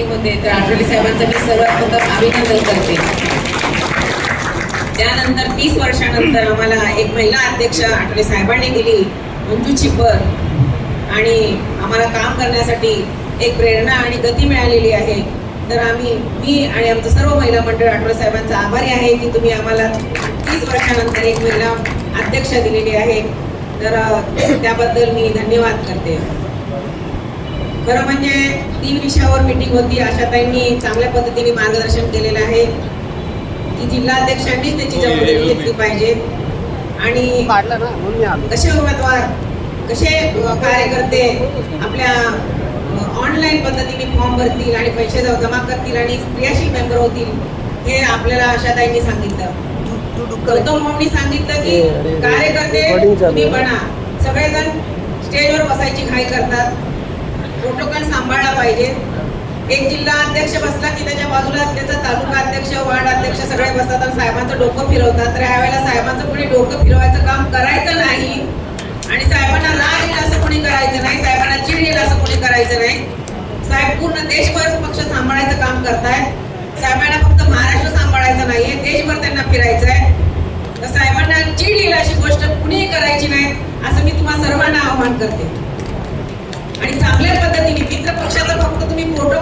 होते तर आठवले साहेबांचं मी सर्वात प्रथम अभिनंदन करते. त्यानंतर तीस वर्षानंतर आम्हाला एक महिला अध्यक्ष आठवले साहेबांनी दिली मंजू चिपर आणि आम्हाला काम करण्यासाठी एक प्रेरणा आणि गती मिळालेली आहे. तर आम्ही मी आणि आमचं सर्व महिला मंडळ आठवले साहेबांचा आभारी आहे की तुम्ही आम्हाला तीस वर्षानंतर एक महिला अध्यक्ष दिलेली आहे. तर त्याबद्दल मी धन्यवाद करते. खरं म्हणजे तीन विषयावर मीटिंग होती. आशाताईंनी चांगल्या पद्धतीने मार्गदर्शन केलेलं आहे. की जिल्हाध्यक्षांनीच त्याची जबाबदारी घेतली पाहिजे. आणि कसे उमेदवार कसे कार्यकर्ते आपल्या ऑनलाईन पद्धतीने फॉर्म भरतील आणि पैसे जमा करतील आणि क्रियाशील मेंबर होतील हे आपल्याला आशाताईंनी सांगितलं. गौतम भाऊंनी सांगितलं की कार्यकर्ते तुम्ही. बना. सगळेजण स्टेजवर बसायची घाई करतात. प्रोटोकॉल सांभाळला पाहिजे. एक जिल्हा अध्यक्ष बसला की त्याच्या बाजूला त्याचा तालुका अध्यक्ष वार्ड अध्यक्ष सगळे बसतात आणि साहेबांचं डोकं फिरवतात. तर यावेळेला साहेबांचं कोणी डोकं फिरवायचं काम करायचं नाही आणि साहेबांना राग येईल असं कोणी करायचं नाही साहेबांना चिड येईल असं कोणी करायचं नाही. साहेब पूर्ण देशभर पक्ष सांभाळायचं काम करतायत. साहेबांना फक्त महाराष्ट्र सांभाळायचं नाहीये देशभर त्यांना फिरायचं आहे. तर साहेबांना चिड येईल अशी गोष्ट कुणीही करायची नाही असं मी तुम्हाला सर्वांना आवाहन करते. आणि चांगल्या पद्धतीने मित्र पक्षाचा फक्त तुम्ही प्रोटोकॉल